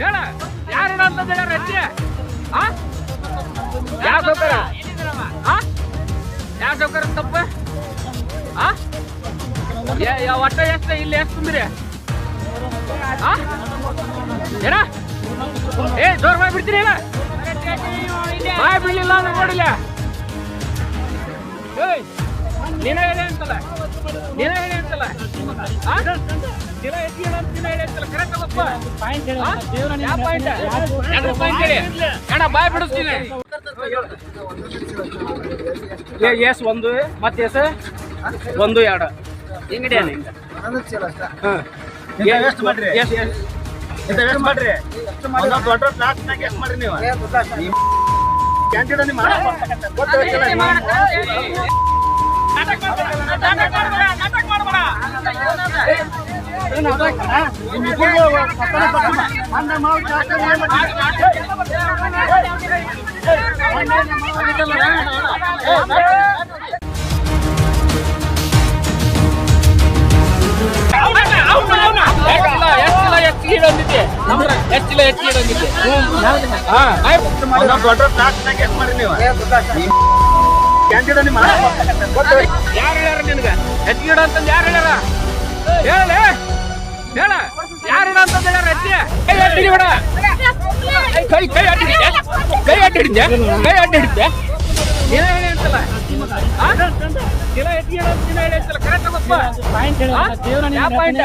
ಹೇಳ ಯಾರು ಇಡ ಅಂತಂದು ಹೇಳ್ಯಾರ ಹೆಚ್ಚಿಗೆ ಆ ಯಾವ ಸೌಕರ್ಯ? ಆ? ಯಾವ ಸೌಕರ್ಯ ತಪ್ಪ? ಆ? ಒಟ್ಟ ಎಷ್ಟು ಇಲ್ಲಿ ಎಷ್ಟು ತುಂಬಿರಿ. ಆ? ಏನ ಏ ಜೋರ್ ಮಾಡಿ ಬಿಡ್ತೀನಿ ಏನ ಬಾಯ್ ಬಿಡ್ಲಿಲ್ಲ ಅಂದ್ರೆ ನೋಡಿಲ್ಲ. ಏಯ್ ನೀನೇ ಹೇಳಿ ಅಂತಲ್ಲ? ನೀನೇ ಹೇಳಿ ಅಂತಲ್ಲ? ಆ? ದಿನ ಆ? ಯಾವ ಪಾಯಿಂಟ್ ಎರಡು ಪಾಯಿಂಟ್ ಹೇಳಿ? ಅಣ್ಣ ಬಾಯ್ ಬಿಡಿಸ್ತೀನಿ. ಏ ಎಸ್ ಒಂದು ಮತ್ತೆ ಎಸ್ ಒಂದು ಎರಡು. ಹಿಂಗಡಿ ಅಣ್ಣ ಹಾಂ. ಎಷ್ಟು ಮಾಡ್ರಿ? ಮಾಡ್ರಿ? ದೊಡ್ಡ ಎಷ್ಟು ಮಾಡ್ರಿ ನೀವು. ಕ್ಯಾಂಟೀನ್ ನಿಮ್ಮ ಹೆಚ್ಚಿಲ್ಲ ಬಂದಿದ್ದೆ ಒಂದೊಂದ್ ದೊಡ್ಡ ಮಾಡ್ರಿ ನೀವು ಯಾರು ಹೇಳ್ಯಾರ ನಿನಗ? ಹೆಚ್ಚಿಗೆ ಇಡ ಅಂತಂದು ಯಾರು ಹೇಳ್ಯಾರ ಕೈ ಕೈ ಕೈ ಅಡ್ಡಿ ಹಿಡಿದ್ಯಾ? ಕೈ ಅಡ್ಡಿ ಹಿಡಿದ್ಯಾ? ಕೈ ಅಡ್ಡಿ ಹಿಡಿದ್ಯಾ? ನೀನೇ ಹೇಳಿ ಅಂತಲ್ಲ ಆ? ದಿನ ಹೆಚ್ಚಿಗೆ ಇಡ ಅಂತ ನೀನೇ ಹೇಳಿ ಅಂತಲ್ಲ ಕರೆಕ್ಟ್ ಆಗಪ್ಪ ಯಾವ ಪಾಯಿಂಟ್